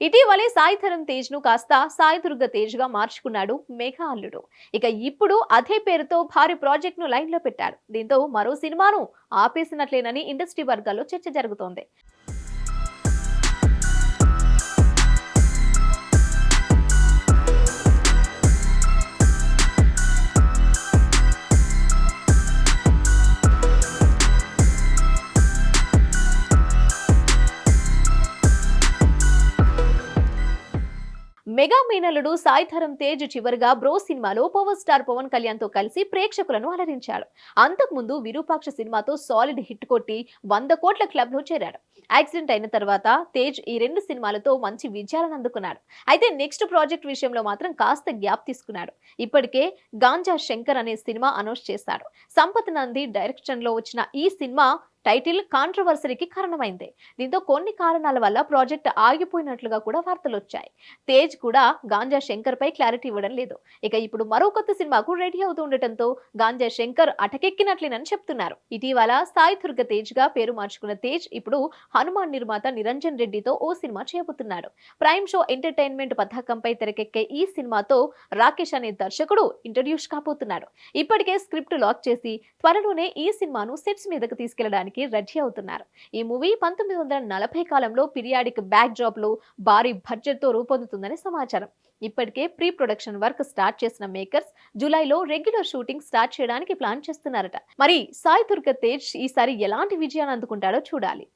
ఇటీవలే సాయిధరం తేజ్ను కాస్త సాయి దుర్గ తేజ్గా మార్చుకున్నాడు మేఘా అల్లుడు. ఇక ఇప్పుడు అదే పేరుతో భారీ ప్రాజెక్ట్ను లైన్లో పెట్టాడు దీంతో మరో సినిమాను ఆపేసినట్లేనని ఇండస్ట్రీ వర్గాల్లో చర్చ జరుగుతోంది. మెగా మీనలుడు సాయిధరం తేజ్ చివరిగా బ్రో సినిమాలో పవర్ స్టార్ పవన్ కళ్యాణ్తో కలిసి ప్రేక్షకులను అలరించాడు. అంతకుముందు విరూపాక్ష సినిమాతో సాలిడ్ హిట్ కొట్టి వంద కోట్ల క్లబ్లో చేరాడు. యాక్సిడెంట్ అయిన తర్వాత తేజ్ ఈ రెండు సినిమాలతో మంచి విజయాలను అందుకున్నాడు. అయితే నెక్స్ట్ ప్రాజెక్ట్ విషయంలో మాత్రం కాస్త గ్యాప్ తీసుకున్నాడు. ఇప్పటికే గాంజా శంకర్ అనే సినిమా అనౌన్స్ చేశాడు సంపత్ నంది డైరెక్షన్లో వచ్చిన ఈ సినిమా టైటిల్ కాంట్రవర్సరీకి కారణమైంది. దీంతో కొన్ని కారణాల వల్ల ప్రాజెక్ట్ ఆగిపోయినట్లుగా కూడా వార్తలు వచ్చాయి తేజ్ కూడా గాంజా శంకర్ పై క్లారిటీ ఇవ్వడం లేదు. ఇక ఇప్పుడు మరో కొత్త సినిమాకు రెడీ అవుతూ ఉండటంతో గాంజా శంకర్ అటకెక్కినట్లేనని చెప్తున్నారు. ఇటీవల సాయి దుర్గ తేజ్గా పేరు మార్చుకున్న తేజ్ ఇప్పుడు హనుమాన్ నిర్మాత నిరంజన్ రెడ్డితో ఓ సినిమా చేయబోతున్నాడు ప్రైమ్ షో ఎంటర్టైన్మెంట్ పతాకంపై తెరకెక్కే ఈ సినిమాతో రాకేష్ అనే దర్శకుడు ఇంట్రడ్యూస్ కాబోతున్నాడు. ఇప్పటికే స్క్రిప్ట్ లాక్ చేసి త్వరలోనే ఈ సినిమాను సెట్స్ మీదకు తీసుకెళ్ళడానికి రెడీ అవుతున్నారు. ఈ మూవీ పంతొమ్మిది వందల నలభై కాలంలో పిరియాడిక్ బ్యాక్ డ్రాప్లో భారీ బడ్జెట్తో రూపొందుతుందని సమాచారం. ఇప్పటికే ప్రీ ప్రొడక్షన్ వర్క్ స్టార్ట్ చేసిన మేకర్స్ జూలైలో రెగ్యులర్ షూటింగ్ స్టార్ట్ చేయడానికి ప్లాన్ చేస్తున్నారట. మరి సాయి దుర్గ తేజ్ ఈసారి ఎలాంటి విజయాన్ని అందుకుంటాడో చూడాలి.